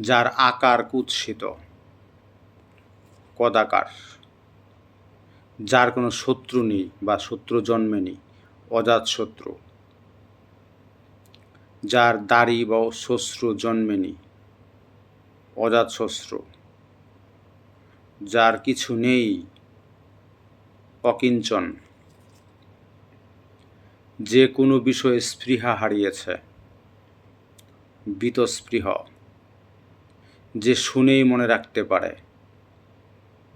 যার আকার কুৎসিত। কদাকার। যার কোনো শত্রু নেই বা শত্রু জন্মেনি অজাত শত্রু। যার দাড়ি বা শ্বশ্রু জন্মেনি অজাত শ্বশ্রু যার কিছু নেই, অকিঞ্চন। যে কোনো বিষয়ে স্পৃহা হারিয়েছে। বীতস্পৃহ। যে শুনেই মনে রাখতে পারে।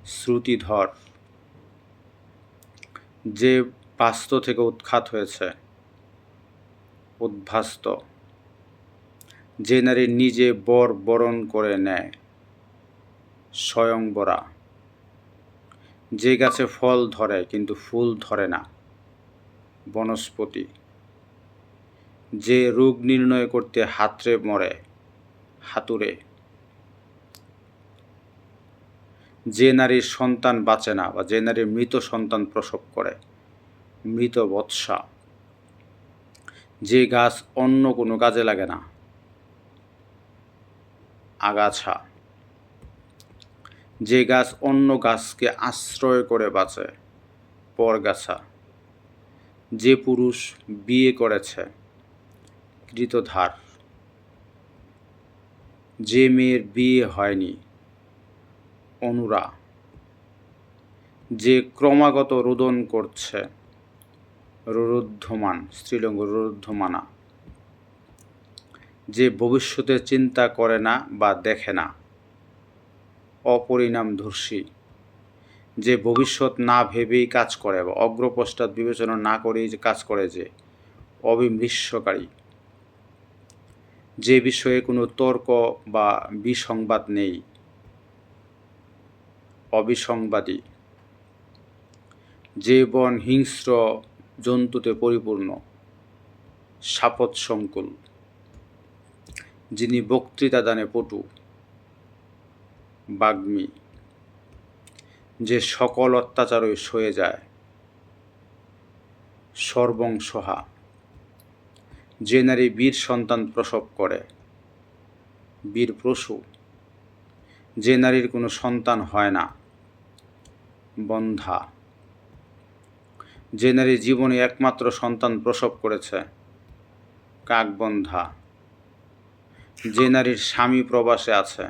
শ্রুতিধর। যে বাস্ত থেকে উৎখাত হয়েছে। উদ্ভাস্ত। যে নারী নিজে বর বরণ করে নেয়। স্বয়ংবরা। যে গাছে ফল ধরে কিন্তু ফুল ধরে না। বনস্পতি। যে রোগ নির্ণয় করতে হাতড়ে মরে, হাতুড়ে। যে নারীর সন্তান বাঁচে না বা যে নারীর মৃত সন্তান প্রসব করে, মৃত বৎসা। যে গাছ অন্য কোনো কাজে লাগে না। আগাছা। যে গাছ অন্য গাছকে আশ্রয় করে বাঁচে, পরগাছা। যে পুরুষ বিয়ে করেছে, কৃতধার। যে মেয়ের বিয়ে হয়নি অনুরা, যে ক্রমাগত রোদন করছে। রুদ্ধমান স্ত্রীলিঙ্গ রুদ্ধমানা যে ভবিষ্যতের চিন্তা করে না বা দেখে না। অপরিণামধর্ষী, যে ভবিষ্যৎ না ভেবেই কাজ করে বা অগ্রপশ্চাৎ বিবেচনা না করেই যে কাজ করে যে অবিমৃষ্যকারী যে বিষয়ে কোনো তর্ক বা বিসংবাদ নেই। অবিসংবাদী। যে বন হিংস্র জন্তুতে পরিপূর্ণ সাপত সংকুল যিনি বক্তৃতা দানে পটু, বাগ্মী। যে সকল অত্যাচারই সয়ে যায়, সর্বংসহা। যে নারী বীর সন্তান প্রসব করে, বীর প্রসূ যে নারীর কোনো সন্তান হয় না। বন্ধা। যে নারী জীবনে একমাত্র সন্তান প্রসব করেছে কাকবন্ধা যে নারীর স্বামী প্রবাসে আছে,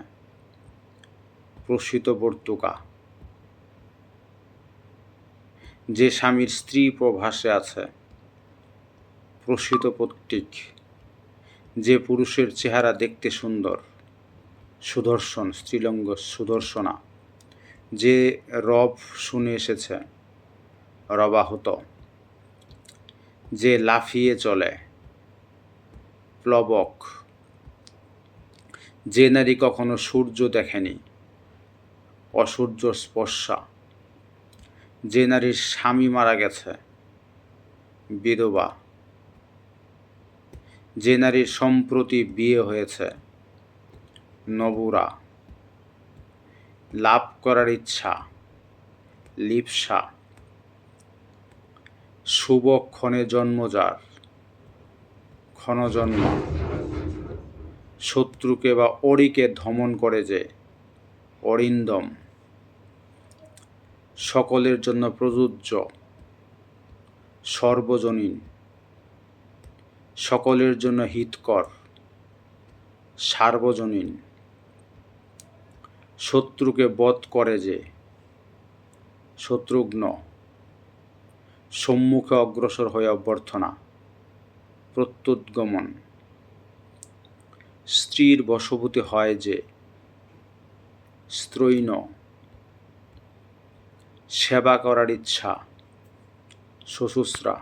প্রসিত বর্তুকা। যে স্বামীর স্ত্রী প্রভাসে আছে, প্রসিত পত্রিক যে পুরুষের চেহারা দেখতে সুন্দর, সুদর্শন স্ত্রীলঙ্গ সুদর্শনা। যে রব শুনে এসেছে, রবাহত, যে লাফিয়ে চলে, প্লবক, যে নারী কখনো সূর্য দেখেনি, অসূর্য স্পর্শা, যে নারীর স্বামী মারা গেছে, বিধবা, যে নারীর সম্প্রতি বিয়ে হয়েছে, নবুরা লাভ করার ইচ্ছা। লিপসা। শুভ ক্ষণে জন্ম যার। ক্ষণজন্ম শত্রুকে বা অরিকে ধমন করে যে, অরিন্দম। সকলের জন্য প্রযোজ্য। সর্বজনীন। সকলের জন্য হিতকর। সার্বজনীন। শত্রুকে বধ করে যে, শত্রুঘ্ন, সম্মুখে অগ্রসর হয়ে অভ্যর্থনা, প্রত্যুদ্গমন। স্ত্রীর বশবতী হয় যে স্ত্রৈন সেবা করার ইচ্ছা শ্বশুশ্রা